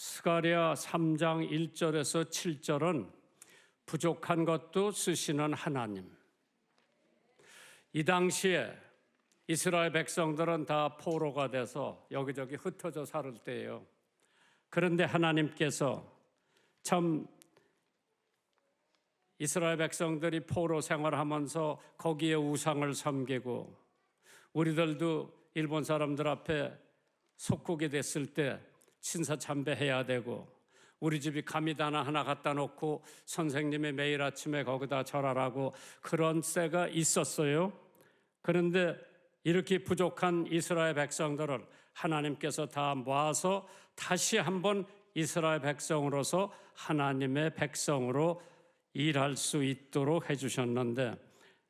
스가랴 3장 1절에서 7절은 부족한 것도 쓰시는 하나님. 이 당시에 이스라엘 백성들은 다 포로가 돼서 여기저기 흩어져 살을 때예요. 그런데 하나님께서 참 이스라엘 백성들이 포로 생활하면서 거기에 우상을 섬기고 우리들도 일본 사람들 앞에 속국이 됐을 때 신사 참배해야 되고 우리 집이 감이다나 하나 갖다 놓고 선생님이 매일 아침에 거기다 절하라고 그런 때가 있었어요. 그런데 이렇게 부족한 이스라엘 백성들을 하나님께서 다 모아서 다시 한번 이스라엘 백성으로서 하나님의 백성으로 일할 수 있도록 해주셨는데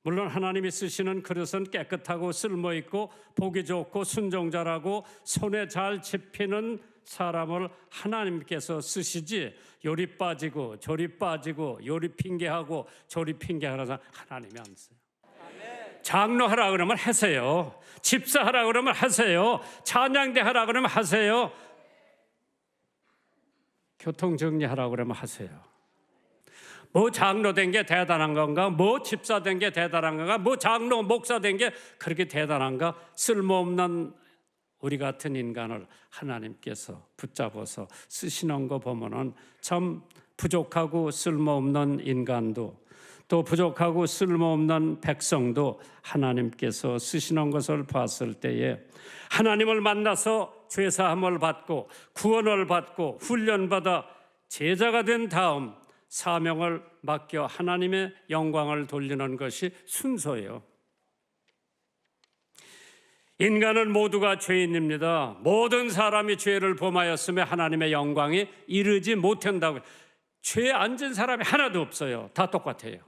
물론 하나님이 쓰시는 그릇은 깨끗하고 쓸모 있고 보기 좋고 순종자라고 손에 잘 집히는 사람을 하나님께서 쓰시지 요리 빠지고 조리 빠지고 요리 핑계하고 조리 핑계하는 사람 하나님이 안 써요. 장로 하라 그러면 하세요. 집사 하라 그러면 하세요. 찬양대 하라 그러면 하세요. 교통 정리하라 그러면 하세요. 뭐 장로 된 게 대단한 건가? 뭐 집사 된 게 대단한 건가? 뭐 장로 목사 된 게 그렇게 대단한가? 쓸모없는 우리 같은 인간을 하나님께서 붙잡아서 쓰시는 거 보면은 참 부족하고 쓸모없는 인간도 또 부족하고 쓸모없는 백성도 하나님께서 쓰시는 것을 봤을 때에 하나님을 만나서 죄사함을 받고 구원을 받고 훈련받아 제자가 된 다음 사명을 맡겨 하나님의 영광을 돌리는 것이 순서예요. 인간은 모두가 죄인입니다. 모든 사람이 죄를 범하였으며 하나님의 영광이 이르지 못한다고. 죄에 앉은 사람이 하나도 없어요. 다 똑같아요.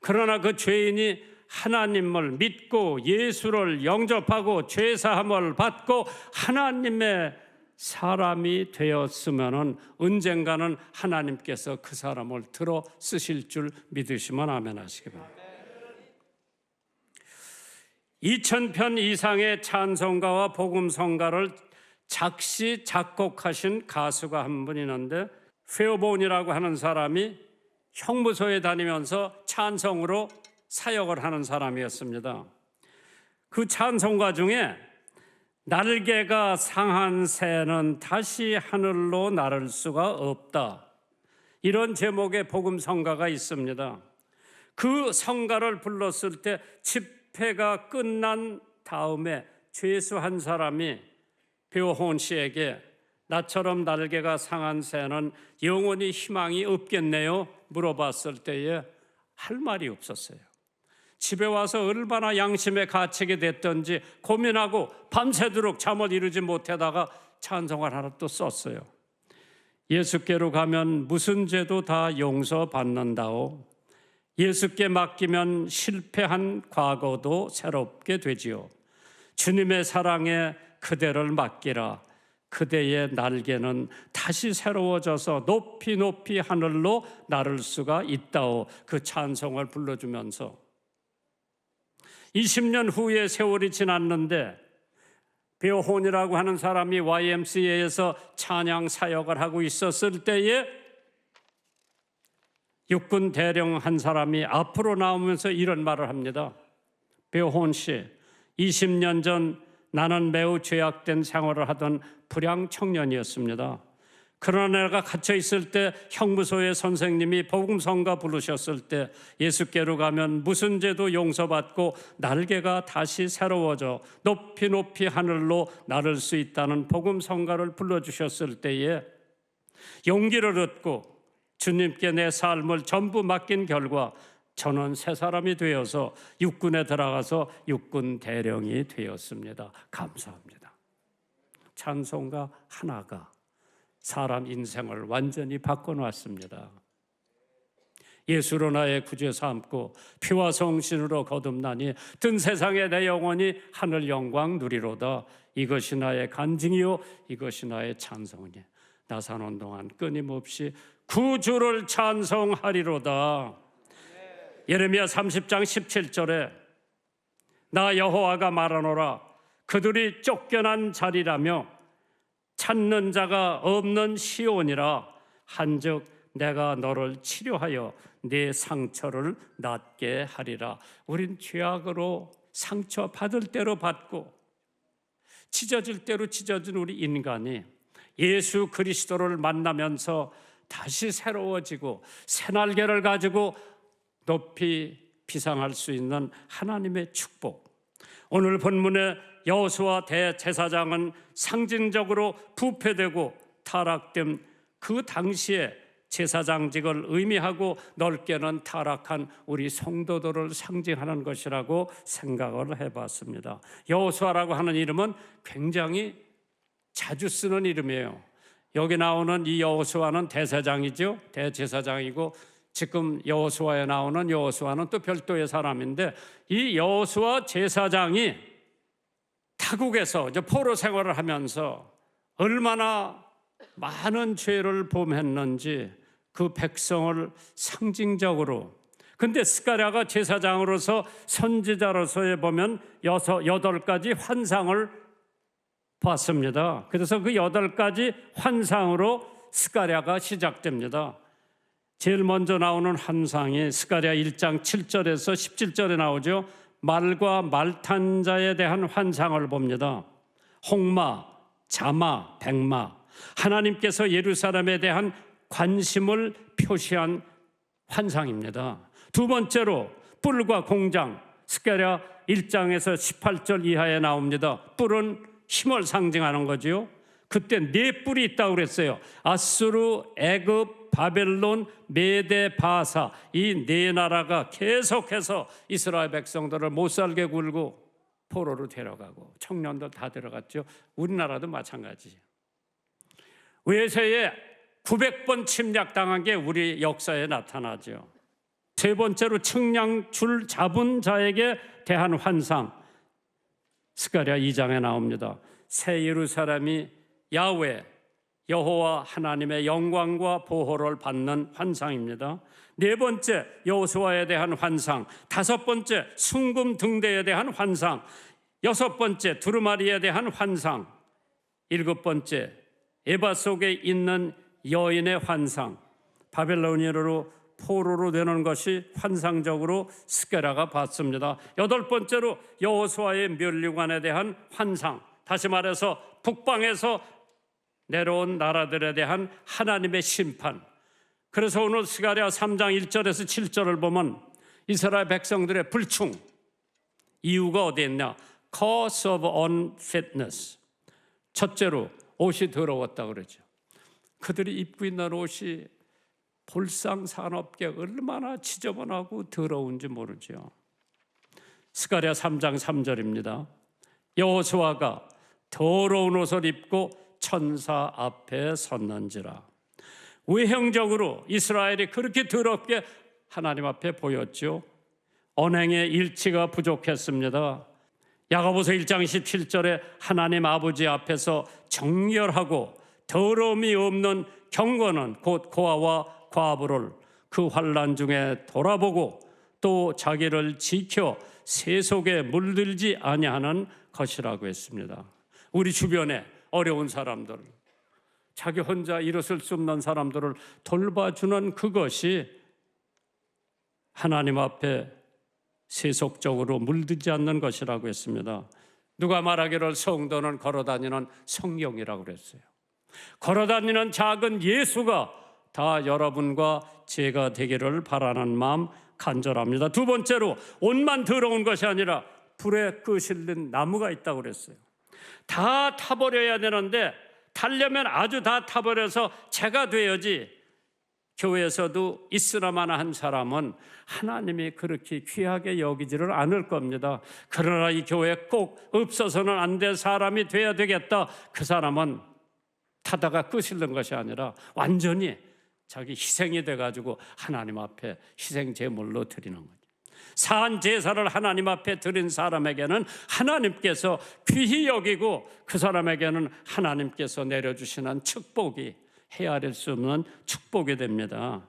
그러나 그 죄인이 하나님을 믿고 예수를 영접하고 죄사함을 받고 하나님의 사람이 되었으면은 언젠가는 하나님께서 그 사람을 들어 쓰실 줄 믿으시면 아멘 하시기 바랍니다. 2000편 이상의 찬송가와 복음성가를 작시 작곡하신 가수가 한 분 있는데 페어본이라고 하는 사람이 형무소에 다니면서 찬송으로 사역을 하는 사람이었습니다. 그 찬송가 중에 날개가 상한 새는 다시 하늘로 나를 수가 없다. 이런 제목의 복음 성가가 있습니다. 그 성가를 불렀을 때 집 회가 끝난 다음에 죄수 한 사람이 배우혼 씨에게 나처럼 날개가 상한 새는 영원히 희망이 없겠네요. 물어봤을 때에 할 말이 없었어요. 집에 와서 얼마나 양심에 갇히게 됐던지 고민하고 밤새도록 잠을 이루지 못하다가 찬송을 하나 또 썼어요. 예수께로 가면 무슨 죄도 다 용서받는다오. 예수께 맡기면 실패한 과거도 새롭게 되지요. 주님의 사랑에 그대를 맡기라. 그대의 날개는 다시 새로워져서 높이 높이 하늘로 나를 수가 있다오. 그 찬송을 불러주면서 20년 후에 세월이 지났는데 베오혼이라고 하는 사람이 YMCA에서 찬양 사역을 하고 있었을 때에 육군 대령 한 사람이 앞으로 나오면서 이런 말을 합니다. 베오혼 씨, 20년 전 나는 매우 죄악된 생활을 하던 불량 청년이었습니다. 그러나 내가 갇혀 있을 때 형무소의 선생님이 복음성가 부르셨을 때 예수께로 가면 무슨 죄도 용서받고 날개가 다시 새로워져 높이 높이 하늘로 나를 수 있다는 복음성가를 불러주셨을 때에 용기를 얻고 주님께 내 삶을 전부 맡긴 결과 저는 새 사람이 되어서 육군에 들어가서 육군 대령이 되었습니다. 감사합니다. 찬송가 하나가 사람 인생을 완전히 바꿔놨습니다. 예수로 나의 구주 삼고 피와 성신으로 거듭나니 든 세상에 내 영혼이 하늘 영광 누리로다. 이것이 나의 간증이요 이것이 나의 찬송이니 나 사는 동안 끊임없이 구주를 찬송하리로다. 예레미야 30장 17절에 나 여호와가 말하노라 그들이 쫓겨난 자리라며 찾는 자가 없는 시온이라 한즉 내가 너를 치료하여 네 상처를 낫게 하리라. 우린 죄악으로 상처 받을 대로 받고 찢어질 대로 찢어진 우리 인간이 예수 그리스도를 만나면서 다시 새로워지고 새날개를 가지고 높이 비상할 수 있는 하나님의 축복. 오늘 본문의 여호수아 대제사장은 상징적으로 부패되고 타락된 그 당시에 제사장직을 의미하고 넓게는 타락한 우리 성도들을 상징하는 것이라고 생각을 해봤습니다. 여호수아라고 하는 이름은 굉장히 자주 쓰는 이름이에요. 여기 나오는 이 여호수아는 대사장이죠. 대제사장이고 지금 여호수아에 나오는 여호수아는 또 별도의 사람인데 이 여호수아 제사장이 타국에서 이제 포로 생활을 하면서 얼마나 많은 죄를 범했는지 그 백성을 상징적으로 근데 스가랴가 제사장으로서 선지자로서에 보면 여섯 여덟 가지 환상을 봤습니다. 그래서 그 여덟 가지 환상으로 스가랴가 시작됩니다. 제일 먼저 나오는 환상이 스가랴 1장 7절에서 17절에 나오죠. 말과 말탄 자에 대한 환상을 봅니다. 홍마, 자마, 백마. 하나님께서 예루살렘에 대한 관심을 표시한 환상입니다. 두 번째로 뿔과 공장. 스가랴 1장에서 18절 이하에 나옵니다. 뿔은 힘을 상징하는 거지요. 그때 네 뿔이 있다고 그랬어요. 아수르, 애굽, 바벨론, 메데, 바사 이 네 나라가 계속해서 이스라엘 백성들을 못 살게 굴고 포로로 데려가고 청년들 다 데려갔죠. 우리나라도 마찬가지죠. 외세에 900번 침략당한 게 우리 역사에 나타나죠. 세 번째로 측량줄 잡은 자에게 대한 환상 스가랴 2장에 나옵니다. 새 예루살렘이 야훼 여호와 하나님의 영광과 보호를 받는 환상입니다. 네 번째 여호수아에 대한 환상, 다섯 번째 순금 등대에 대한 환상, 여섯 번째 두루마리에 대한 환상, 일곱 번째 에바 속에 있는 여인의 환상, 바벨로니아로 포로로 되는 것이 환상적으로 스게라가 봤습니다. 여덟 번째로 여호수아의 멸류관에 대한 환상, 다시 말해서 북방에서 내려온 나라들에 대한 하나님의 심판. 그래서 오늘 스가랴 3장 1절에서 7절을 보면 이스라엘 백성들의 불충 이유가 어디 있냐? cause of unfitness. 첫째로 옷이 더러웠다 그러죠. 그들이 입고 있는 옷이 볼상 산업계 얼마나 지저분하고 더러운지 모르죠. 스가랴 3장 3절입니다. 여호수아가 더러운 옷을 입고 천사 앞에 섰는지라. 외형적으로 이스라엘이 그렇게 더럽게 하나님 앞에 보였죠. 언행의 일치가 부족했습니다. 야고보서 1장 17절에 하나님 아버지 앞에서 정결하고 더러움이 없는 경건은 곧 고아와 과부를 그 환란 중에 돌아보고 또 자기를 지켜 세속에 물들지 아니하는 것이라고 했습니다. 우리 주변에 어려운 사람들, 자기 혼자 일어설 수 없는 사람들을 돌봐주는 그것이 하나님 앞에 세속적으로 물들지 않는 것이라고 했습니다. 누가 말하기를 성도는 걸어다니는 성령이라고 그랬어요. 걸어다니는 작은 예수가 다 여러분과 제가 되기를 바라는 마음 간절합니다. 두 번째로 옷만 더러운 것이 아니라 불에 끄실린 나무가 있다고 그랬어요. 다 타버려야 되는데 타려면 아주 다 타버려서 제가 돼야지 교회에서도 있으나마나 한 사람은 하나님이 그렇게 귀하게 여기지를 않을 겁니다. 그러나 이 교회에 꼭 없어서는 안 될 사람이 돼야 되겠다. 그 사람은 타다가 끄실는 것이 아니라 완전히 자기 희생이 돼가지고 하나님 앞에 희생 제물로 드리는 거죠. 사한 제사를 하나님 앞에 드린 사람에게는 하나님께서 귀히 여기고 그 사람에게는 하나님께서 내려주시는 축복이 헤아릴 수 없는 축복이 됩니다.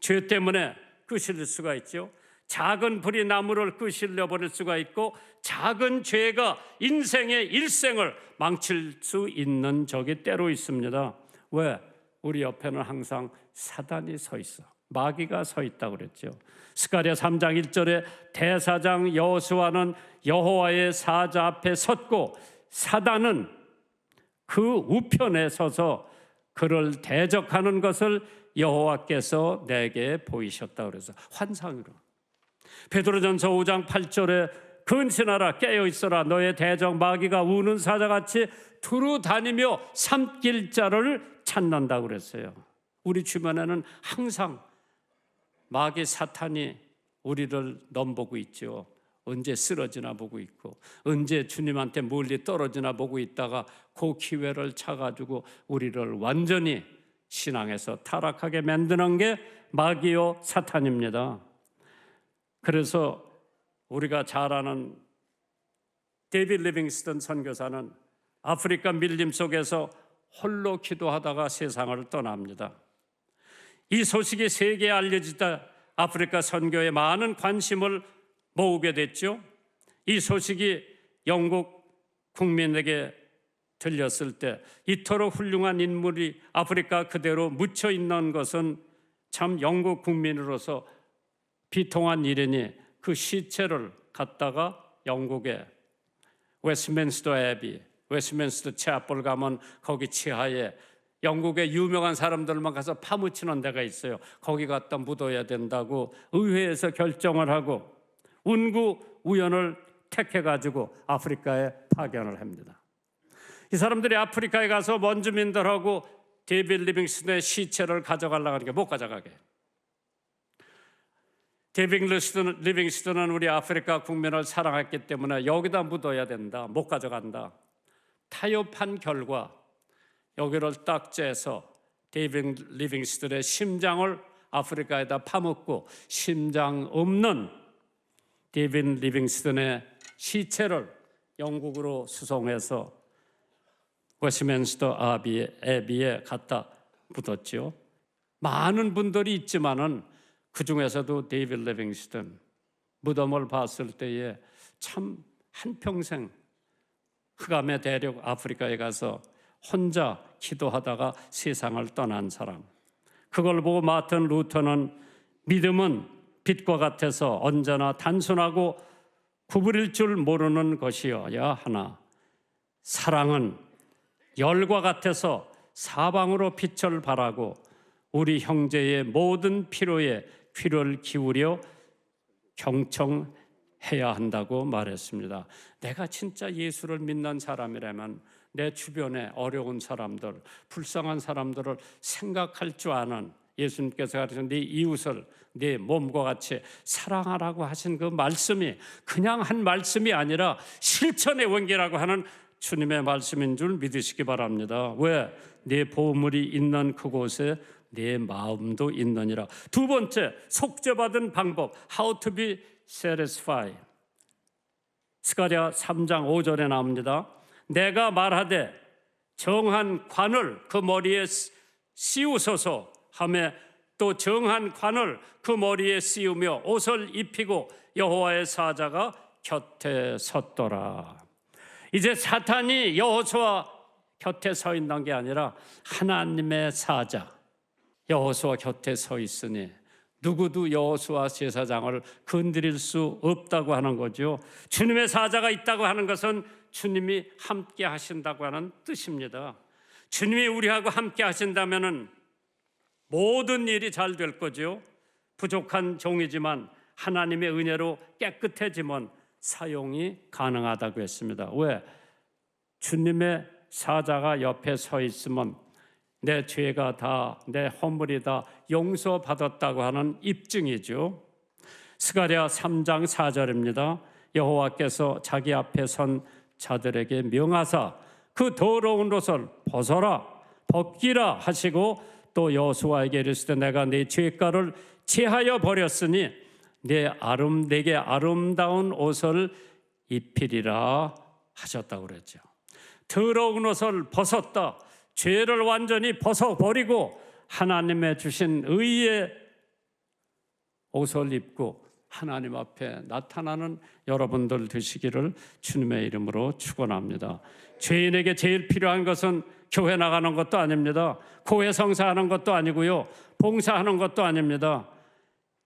죄 때문에 끄실 수가 있죠. 작은 불이 나무를 끄실려 버릴 수가 있고 작은 죄가 인생의 일생을 망칠 수 있는 적이 때로 있습니다. 왜? 우리 옆에는 항상 사단이 서 있어. 마귀가 서 있다고 그랬죠. 스가랴 3장 1절에 대사장 여호수아는 여호와의 사자 앞에 섰고 사단은 그 우편에 서서 그를 대적하는 것을 여호와께서 내게 보이셨다 그래서 환상으로 베드로전서 5장 8절에 근신하라 깨어 있어라 너의 대적 마귀가 우는 사자같이 두루 다니며 삼킬 자를 찾는다 그랬어요. 우리 주변에는 항상 마귀 사탄이 우리를 넘보고 있죠. 언제 쓰러지나 보고 있고 언제 주님한테 멀리 떨어지나 보고 있다가 그 기회를 차가지고 우리를 완전히 신앙에서 타락하게 만드는 게 마귀요 사탄입니다. 그래서 우리가 잘 아는 데이빗 리빙스턴 선교사는 아프리카 밀림 속에서 홀로 기도하다가 세상을 떠납니다. 이 소식이 세계에 알려지다 아프리카 선교에 많은 관심을 모으게 됐죠. 이 소식이 영국 국민에게 들렸을 때 이토록 훌륭한 인물이 아프리카 그대로 묻혀 있는 것은 참 영국 국민으로서 비통한 일이니 그 시체를 갖다가 영국에 웨스민스터 애비, 웨스민스터 채플 가면 거기 지하에 영국의 유명한 사람들만 가서 파묻히는 데가 있어요. 거기 갖다 묻어야 된다고 의회에서 결정을 하고 운구 우연을 택해 가지고 아프리카에 파견을 합니다. 이 사람들이 아프리카에 가서 원주민들하고 데이빗 리빙스턴의 시체를 가져가려고 하니까 못 가져가게. 리빙스턴- 리빙스턴은 우리 아프리카 국민을 사랑했기 때문에 여기다 묻어야 된다. 못 가져간다. 타협한 결과 여기를 딱 째서 데이빗 리빙스턴의 심장을 아프리카에다 파묻고 심장 없는 데이빗 리빙스턴의 시체를 영국으로 수송해서 웨스민스터 아비의 애비에 갖다 묻었죠. 많은 분들이 있지만은 그 중에서도 데이빗 리빙스턴 무덤을 봤을 때에 참 한평생 흑암의 대륙 아프리카에 가서 혼자 기도하다가 세상을 떠난 사람. 그걸 보고 마틴 루터는 믿음은 빛과 같아서 언제나 단순하고 구부릴 줄 모르는 것이어야 하나 사랑은 열과 같아서 사방으로 빛을 발하고 우리 형제의 모든 필요에 귀를 기울여 경청해야 한다고 말했습니다. 내가 진짜 예수를 믿는 사람이라면 내 주변에 어려운 사람들, 불쌍한 사람들을 생각할 줄 아는 예수님께서 가르친 네 이웃을 네 몸과 같이 사랑하라고 하신 그 말씀이 그냥 한 말씀이 아니라 실천의 원기라고 하는 주님의 말씀인 줄 믿으시기 바랍니다. 왜? 네 보물이 있는 그곳에 내 마음도 있느니라. 두 번째, 속죄받은 방법. How to be satisfied. 스가랴 3장 5절에 나옵니다. 내가 말하되 정한 관을 그 머리에 씌우소서 하며 또 정한 관을 그 머리에 씌우며 옷을 입히고 여호와의 사자가 곁에 섰더라. 이제 사탄이 여호수아 곁에 서 있는 게 아니라 하나님의 사자 여호수아 곁에 서 있으니 누구도 여호수아 제사장을 건드릴 수 없다고 하는 거죠. 주님의 사자가 있다고 하는 것은 주님이 함께 하신다고 하는 뜻입니다. 주님이 우리하고 함께 하신다면은 모든 일이 잘 될 거죠. 부족한 종이지만 하나님의 은혜로 깨끗해지면 사용이 가능하다고 했습니다. 왜? 주님의 사자가 옆에 서 있으면 내 죄가 다 내 허물이 다 용서받았다고 하는 입증이죠. 스가랴 3장 4절입니다. 여호와께서 자기 앞에 선 자들에게 명하사 그 더러운 옷을 벗어라 벗기라 하시고 또 여호수아에게 이르시되 내가 네 죄가를 제하여 버렸으니 내 아름 내게 아름다운 옷을 입히리라 하셨다고 그랬죠. 더러운 옷을 벗었다. 죄를 완전히 벗어 버리고 하나님의 주신 의의 옷을 입고 하나님 앞에 나타나는 여러분들 되시기를 주님의 이름으로 축원합니다. 죄인에게 제일 필요한 것은 교회 나가는 것도 아닙니다. 교회 성사하는 것도 아니고요. 봉사하는 것도 아닙니다.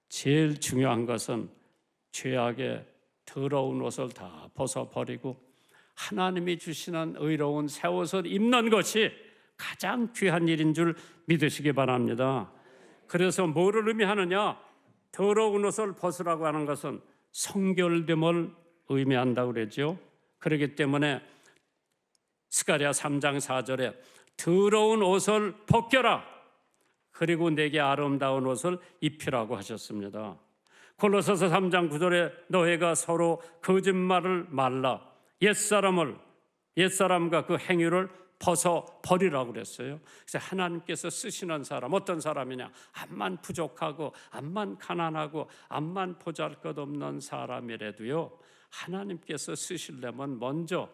제일 중요한 것은 죄악의 더러운 옷을 다 벗어 버리고 하나님이 주시는 의로운 새 옷을 입는 것이 가장 귀한 일인 줄 믿으시기 바랍니다. 그래서 뭐를 의미하느냐? 더러운 옷을 벗으라고 하는 것은 성결됨을 의미한다고 그러죠. 그렇기 때문에 스가랴 3장 4절에 더러운 옷을 벗겨라. 그리고 내게 아름다운 옷을 입히라고 하셨습니다. 골로새서 3장 9절에 너희가 서로 거짓말을 말라. 옛사람을 옛사람과 그 행위를 벗어 버리라고 그랬어요. 그래서 하나님께서 쓰시는 사람 어떤 사람이냐? 암만 부족하고 암만 가난하고 암만 보잘것없는 사람이라도요. 하나님께서 쓰시려면 먼저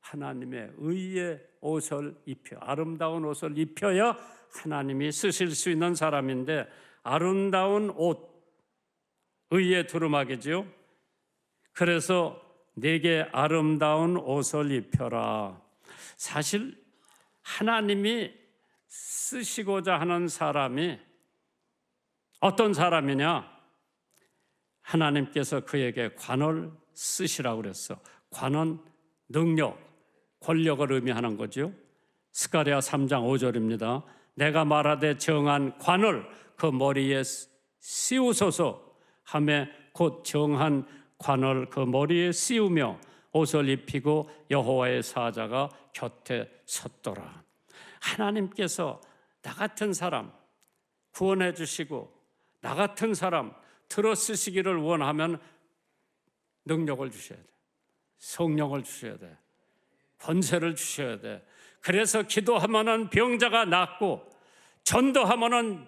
하나님의 의의 옷을 입혀 아름다운 옷을 입혀야 하나님이 쓰실 수 있는 사람인데 아름다운 옷 의의 두루마기지요. 그래서 내게 아름다운 옷을 입혀라. 사실 하나님이 쓰시고자 하는 사람이 어떤 사람이냐? 하나님께서 그에게 관을 쓰시라고 그랬어. 관은 능력, 권력을 의미하는 거죠. 스가랴 3장 5절입니다. 내가 말하되 정한 관을 그 머리에 씌우소서 함에 곧 정한 관을 그 머리에 씌우며 옷을 입히고 여호와의 사자가 곁에 섰더라. 하나님께서 나 같은 사람 구원해 주시고 나 같은 사람 들어 쓰시기를 원하면 능력을 주셔야 돼. 성령을 주셔야 돼. 권세를 주셔야 돼. 그래서 기도하면은 병자가 낫고 전도하면은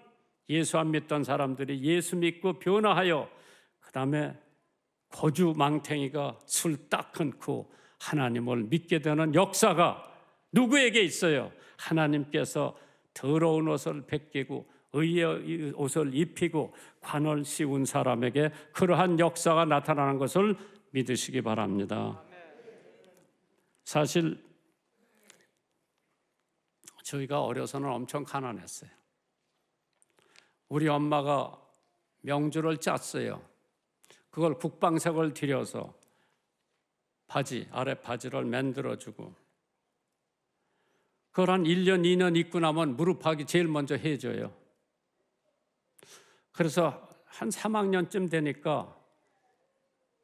예수 안 믿던 사람들이 예수 믿고 변화하여 그 다음에 거주 망탱이가 술 딱 끊고 하나님을 믿게 되는 역사가 누구에게 있어요? 하나님께서 더러운 옷을 벗기고 의의 옷을 입히고 관을 씌운 사람에게 그러한 역사가 나타나는 것을 믿으시기 바랍니다. 사실 저희가 어려서는 엄청 가난했어요. 우리 엄마가 명주를 짰어요. 그걸 국방색을 들여서 바지, 아래 바지를 만들어주고 그걸 한 1년, 2년 입고 나면 무릎하기 제일 먼저 해줘요. 그래서 한 3학년쯤 되니까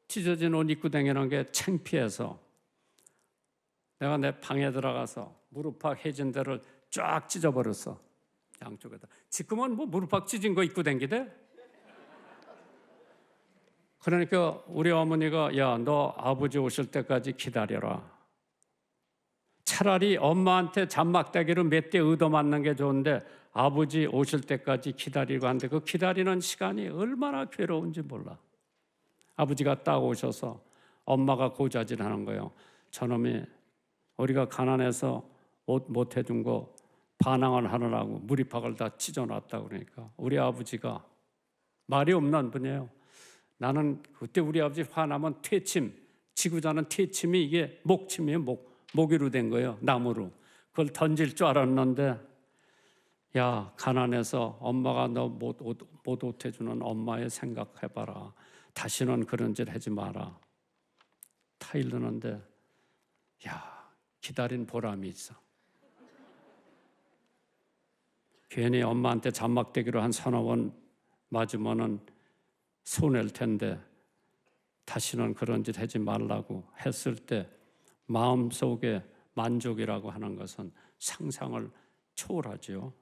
찢어진 옷 입고 다니는 게 창피해서 내가 내 방에 들어가서 무릎팍 해진 데를 쫙 찢어버렸어. 양쪽에다. 지금은 뭐 무릎팍 찢은 거 입고 다니대? 그러니까 우리 어머니가 야, 너 아버지 오실 때까지 기다려라. 차라리 엄마한테 잔막대기로 몇대 얻어맞는 게 좋은데 아버지 오실 때까지 기다리고 한데 그 기다리는 시간이 얼마나 괴로운지 몰라. 아버지가 딱 오셔서 엄마가 고자질 하는 거예요. 저놈이 우리가 가난해서 옷 못 해준 거 반항을 하느라고 무리팍을 다 찢어놨다 그러니까 우리 아버지가 말이 없는 분이에요. 나는 그때 우리 아버지 화나면 퇴침, 지구자는 퇴침이 이게 목침이에요. 목, 모기로 된 거예요. 나무로. 그걸 던질 줄 알았는데 야 가난해서 엄마가 너 못 못 옷해주는 엄마의 생각해봐라. 다시는 그런 짓 하지 마라. 타일르는데 야 기다린 보람이 있어. 괜히 엄마한테 잔막대기로 한 서너 번 맞으면은 손해일 텐데 다시는 그런 짓 하지 말라고 했을 때 마음속에 만족이라고 하는 것은 상상을 초월하지요.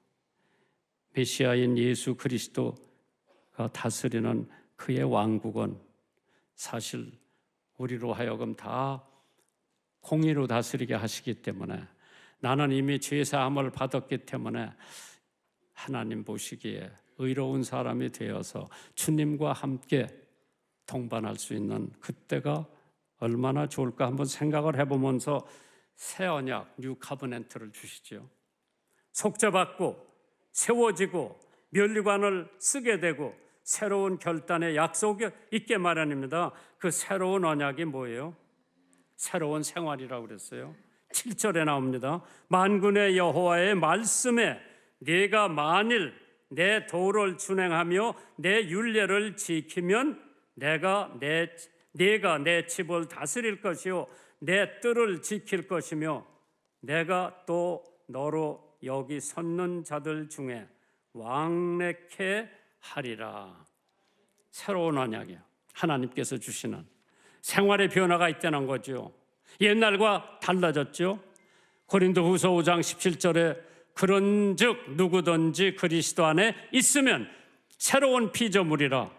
메시아인 예수 그리스도가 다스리는 그의 왕국은 사실 우리로 하여금 다 공의로 다스리게 하시기 때문에 나는 이미 죄 사함을 받았기 때문에 하나님 보시기에 의로운 사람이 되어서 주님과 함께 동반할 수 있는 그때가 얼마나 좋을까 한번 생각을 해보면서 새 언약 뉴 카버넨트를 주시죠. 속죄받고 세워지고 면류관을 쓰게 되고 새로운 결단의 약속이 있게 마련입니다. 그 새로운 언약이 뭐예요? 새로운 생활이라고 그랬어요. 7절에 나옵니다. 만군의 여호와의 말씀에 네가 만일 내 도를 준행하며 내 윤례를 지키면 내가 내 네가 내 집을 다스릴 것이요 내 뜰을 지킬 것이며 내가 또 너로 여기 섰는 자들 중에 왕래케 하리라. 새로운 언약이요. 하나님께서 주시는 생활의 변화가 있다는 거죠. 옛날과 달라졌죠. 고린도후서 5장 17절에 그런즉 누구든지 그리스도 안에 있으면 새로운 피조물이라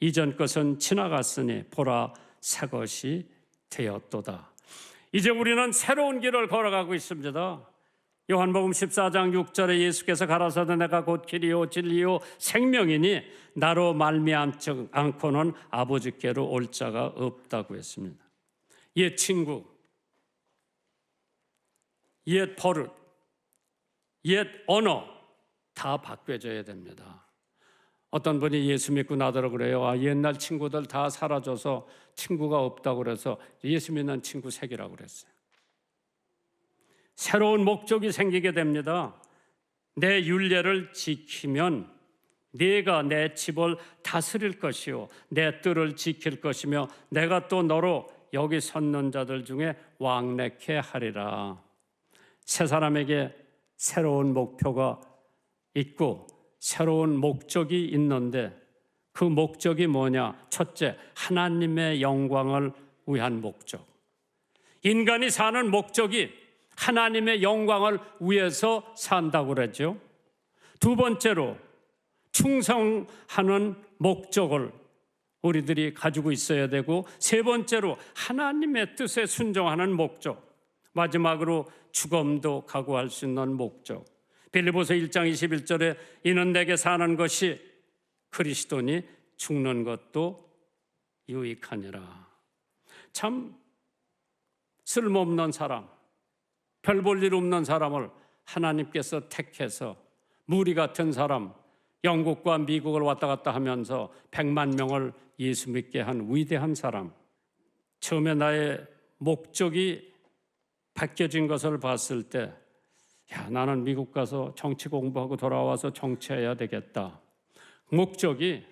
이전 것은 지나갔으니 보라 새 것이 되었도다. 이제 우리는 새로운 길을 걸어가고 있습니다. 요한복음 14장 6절에 예수께서 가라사대 내가 곧 길이요 진리요 생명이니 나로 말미암지 않고는 아버지께로 올 자가 없다고 했습니다. 옛 친구, 옛 버릇, 옛 언어 다 바뀌어져야 됩니다. 어떤 분이 예수 믿고 나더러 그래요. 아, 옛날 친구들 다 사라져서 친구가 없다고 그래서 예수 믿는 친구 색이라고 그랬어요. 새로운 목적이 생기게 됩니다. 내 윤례를 지키면 네가 내 집을 다스릴 것이요 내 뜰을 지킬 것이며 내가 또 너로 여기 섰는 자들 중에 왕래케 하리라. 새 사람에게 새로운 목표가 있고 새로운 목적이 있는데 그 목적이 뭐냐? 첫째, 하나님의 영광을 위한 목적. 인간이 사는 목적이 하나님의 영광을 위해서 산다고 그러죠. 두 번째로 충성하는 목적을 우리들이 가지고 있어야 되고 세 번째로 하나님의 뜻에 순종하는 목적. 마지막으로 죽음도 각오할 수 있는 목적. 빌리보서 1장 21절에 이는 내게 사는 것이 그리스도니 죽는 것도 유익하니라. 참 쓸모없는 사람, 별 볼 일 없는 사람을 하나님께서 택해서 무리 같은 사람, 영국과 미국을 왔다 갔다 하면서 100만 명을 예수 믿게 한 위대한 사람. 처음에 나의 목적이 바뀌어진 것을 봤을 때, 야, 나는 미국 가서 정치 공부하고 돌아와서 정치해야 되겠다. 목적이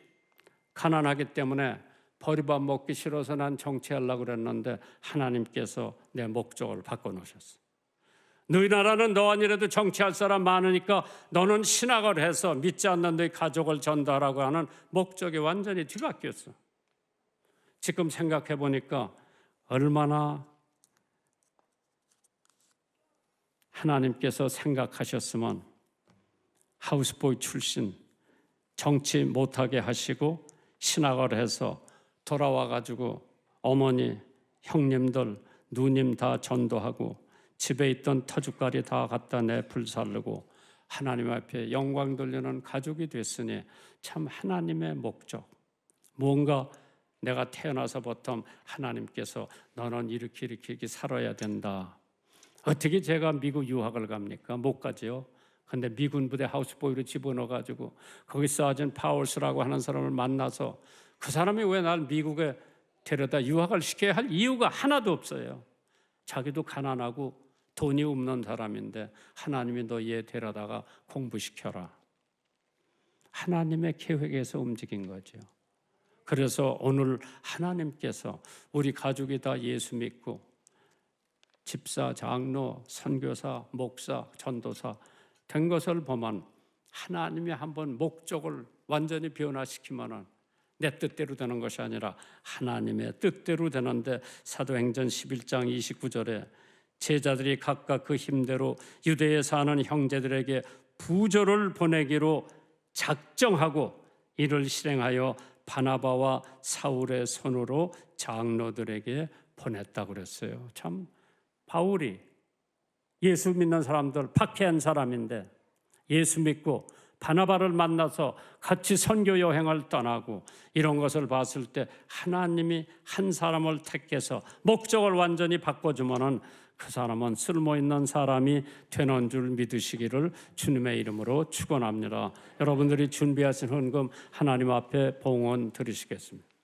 가난하기 때문에 버리밥 먹기 싫어서 난 정치하려고 그랬는데 하나님께서 내 목적을 바꿔놓으셨어. 너희 나라는 너 아니라도 정치할 사람 많으니까 너는 신학을 해서 믿지 않는 너희 가족을 전달하고 하는 목적이 완전히 뒤바뀌었어. 지금 생각해 보니까 얼마나 하나님께서 생각하셨으면 하우스보이 출신 정치 못하게 하시고 신학을 해서 돌아와 가지고 어머니, 형님들, 누님 다 전도하고 집에 있던 터줏가리 다 갖다 내 불살르고 하나님 앞에 영광 돌리는 가족이 됐으니 참 하나님의 목적 뭔가 내가 태어나서부터 하나님께서 너는 이렇게 이렇게 이렇게 살아야 된다. 어떻게 제가 미국 유학을 갑니까? 못 가지요. 근데 미군 부대 하우스보이로 집어넣어 가지고 거기 사진 파월스라고 하는 사람을 만나서 그 사람이 왜 날 미국에 데려다 유학을 시켜야 할 이유가 하나도 없어요. 자기도 가난하고 돈이 없는 사람인데 하나님이 너 얘 데려다가 공부시켜라. 하나님의 계획에서 움직인 거죠. 그래서 오늘 하나님께서 우리 가족이 다 예수 믿고 집사, 장로, 선교사, 목사, 전도사 된 것을 보면 하나님이 한번 목적을 완전히 변화시키면은 내 뜻대로 되는 것이 아니라 하나님의 뜻대로 되는데 사도행전 11장 29절에 제자들이 각각 그 힘대로 유대에 사는 형제들에게 부조를 보내기로 작정하고 이를 실행하여 바나바와 사울의 손으로 장로들에게 보냈다고 그랬어요. 참 바울이 예수 믿는 사람들 박해한 사람인데 예수 믿고 바나바를 만나서 같이 선교 여행을 떠나고 이런 것을 봤을 때 하나님이 한 사람을 택해서 목적을 완전히 바꿔주면은 그 사람은 쓸모 있는 사람이 되는 줄 믿으시기를 주님의 이름으로 축원합니다. 여러분들이 준비하신 헌금 하나님 앞에 봉헌 드리시겠습니다.